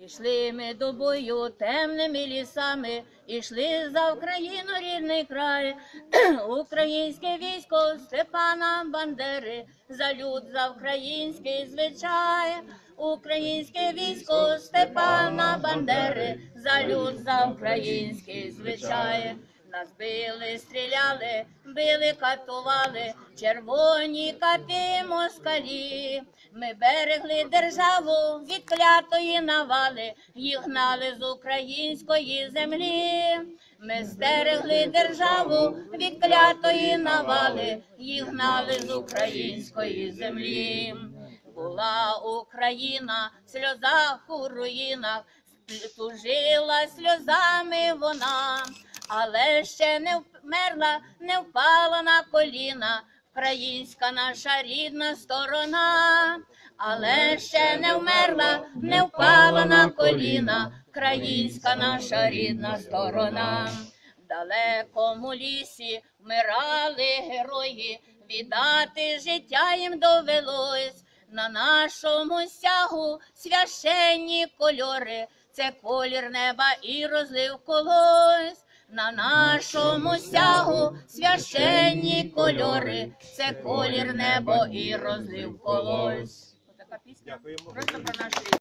Ішли ми до бою темними лісами, ішли за Україну рідний край, українське військо Степана Бандери, за люд за український звичай, українське військо Степана Бандери, за люд за український звичай. Нас били, стріляли, били, катували, червоні кати москалі. Ми берегли державу від клятої навали, їх гнали з української землі. Ми стерегли державу від клятої навали, їх гнали з української землі. Була Україна в сльозах у руїнах, тужила сльозами вона, але ще не вмерла, не впала на коліна. Українська наша рідна сторона, але ще не вмерла, не впала на коліна, Українська наша рідна сторона. В далекому лісі вмирали герої, віддати життя їм довелось. На нашому сягу священні кольори, це колір неба і розлив колось. На нашому сягу священні кольори, це колір небо і розлив колось. Отака пісня Дякуємо. просто про наш рід.